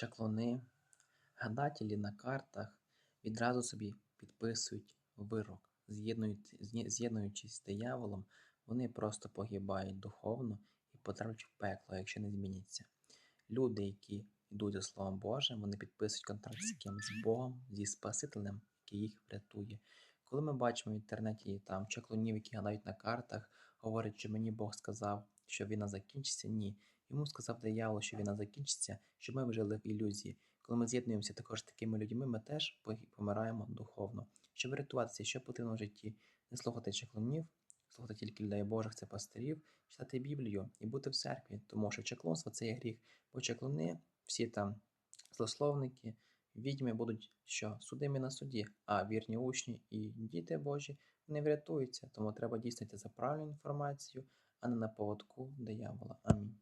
чаклуни, гадателі на картах відразу собі підписують вирок, з'єднуючись з дияволом, вони просто погибають духовно і потраплять в пекло, якщо не зміняться. Люди, які йдуть за Словом Божим, вони підписують контракт з ким? З Богом, зі Спасителем, який їх врятує. Коли ми бачимо в інтернеті там чаклунів, які гадають на картах, говорять, що мені Бог сказав, що війна закінчиться, ні. Йому сказав диявол, що війна закінчиться, щоб ми жили в ілюзії. Коли ми з'єднуємося також з такими людьми, ми теж помираємо духовно. Щоб врятуватися, що потрібно в житті? Не слухати чаклунів, слухати тільки людей Божих, це пастирів, читати Біблію і бути в церкві, тому що чаклунство це є гріх, бо чаклуни, всі там злословники, відьми будуть що судимі на суді, а вірні учні і діти Божі не врятуються. Тому треба дійсно йти за правильну інформацію, а не на поводку диявола. Амінь.